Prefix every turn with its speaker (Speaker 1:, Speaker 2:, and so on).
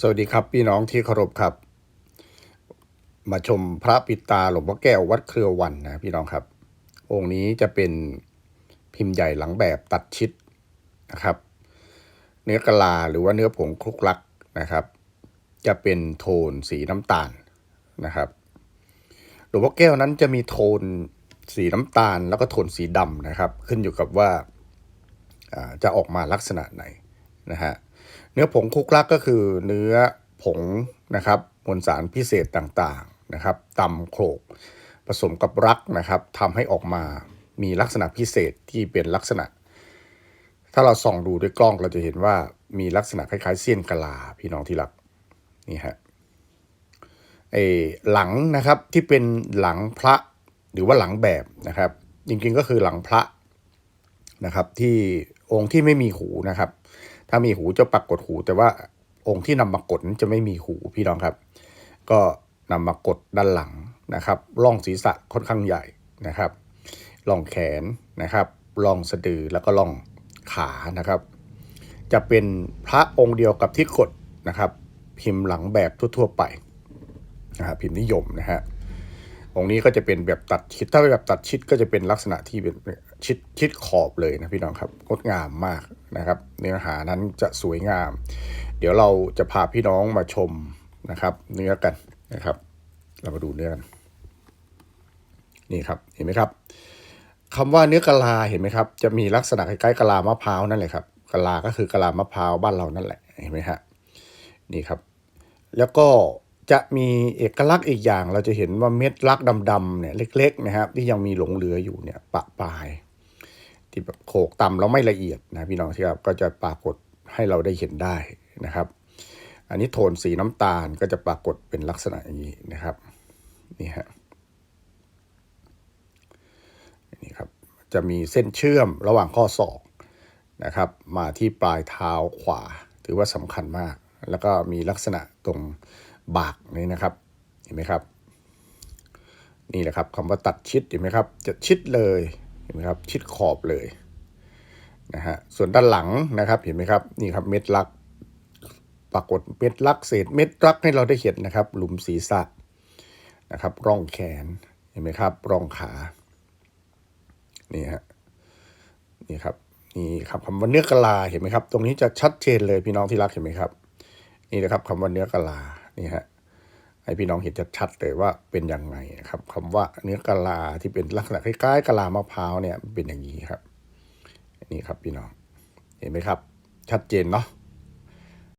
Speaker 1: สวัสดีครับพี่น้องที่เคารพครับ มาชมพระปิตาหลวงพ่อแก้ววัดเครือวันนะพี่น้องครับ องค์นี้จะเป็นพิมพ์ใหญ่หลังแบบตัดชิดนะครับ เนื้อกะลาหรือว่าเนื้อผงคลุกลักนะครับ จะเป็นโทนสีน้ำตาลนะครับหลวงพ่อแก้วนั้นจะมีโทนสีน้ำตาลแล้วก็โทนสีดำนะครับ ขึ้นอยู่กับว่าจะออกมาลักษณะไหน นะฮะเนื้อผงคุกลักก็คือเนื้อผงนะครับมวลสารพิเศษต่างๆนะครับตำโขลกผสมกับรักนะครับทำให้ออกมามีลักษณะพิเศษที่เป็นลักษณะ ถ้าเราส่องดูด้วยกล้องเราจะเห็นว่ามีลักษณะคล้ายๆเสี้ยนกะลาพี่น้องที่รักนี่ฮะไอหลังนะครับที่เป็นหลังพระหรือว่าหลังแบบนะครับ จริงๆก็คือหลังพระนะครับที่องค์ที่ไม่มีหูนะครับ ถ้ามีหูจะปรากฏหู แต่ว่าองค์ที่นำมากดจะไม่มีหูพี่น้องครับ ก็นำมากดด้านหลังนะครับร่องศีรษะค่อนข้างใหญ่นะครับร่องแขนนะครับร่องสะดือแล้วก็ร่องขานะครับ จะเป็นพระองค์เดียวกับที่กดนะครับ พิมพ์หลังแบบทั่วๆไปนะครับพิมพ์นิยมนะฮะ องค์นี้ก็จะเป็นแบบตัดชิด ถ้าเป็นแบบตัดชิดก็จะเป็นลักษณะที่เป็นชิดชิดขอบเลยนะพี่น้องครับงดงามมากนะครับ เนื้อหานั้นจะสวยงาม เดี๋ยวเราจะพาพี่น้องมาชมนะครับ เนื้อกันนะครับ เรามาดูเนื้อกันนี่ครับเห็นไหมครับคำว่าเนื้อกะลาเห็นไหมครับ จะมีลักษณะคล้ายๆกะลามะพร้าวนั่นแหละครับกะลาก็คือกะลามะพร้าวบ้านเรานั่นแหละเห็นไหมฮะนี่ครับ แล้วก็ จะมีเอกลักษณ์อีกอย่าง เราจะเห็นว่าเม็ดลักดำๆเนี่ยเล็กๆนะครับ ที่ยังมีหลงเหลืออยู่เนี่ยปะปลาย ที่แบบโขกต่ำแล้วไม่ละเอียดนะพี่น้องที่ครับก็จะปรากฏให้เราได้เห็นได้นะครับ อันนี้โทนสีน้ำตาลก็จะปรากฏเป็นลักษณะอย่างนี้นะครับนี่ฮะนี่ครับจะมีเส้นเชื่อมระหว่างข้อศอกนะครับ มาที่ปลายเท้าขวา ถือว่าสำคัญมาก แล้วก็มีลักษณะตรงบากนี่นะครับ เห็นไหมครับ นี่แหละครับคำว่าตัดชิดเห็นไหมครับ จะชิดเลยเห็นไหมครับ ชิดขอบเลยนะฮะส่วนด้านหลังนะครับ เห็นไหมครับนี่ครับเม็ดลัก ปรากฏเม็ดลักเศษเม็ดลักให้เราได้เห็นนะครับ หลุมศีรษะนะครับ ร่องแขนเห็นไหมครับ ร่องขานี่ฮะนี่ครับนี่ครับคำว่าเนื้อกะลาเห็นไหมครับ ตรงนี้จะชัดเจนเลยพี่น้องที่รักเห็นไหมครับ นี่นะครับคำว่าเนื้อกะลานี่ฮะให้พี่น้องเห็นชัดๆเลยว่าเป็นยังไงนะครับคำว่าเนื้อกะลาที่เป็นลักษณะคล้ายๆกะลามะพร้าวเนี่ยเป็นอย่างนี้ครับ นี่ครับพี่น้องเห็นไหมครับ ชัดเจนเนาะ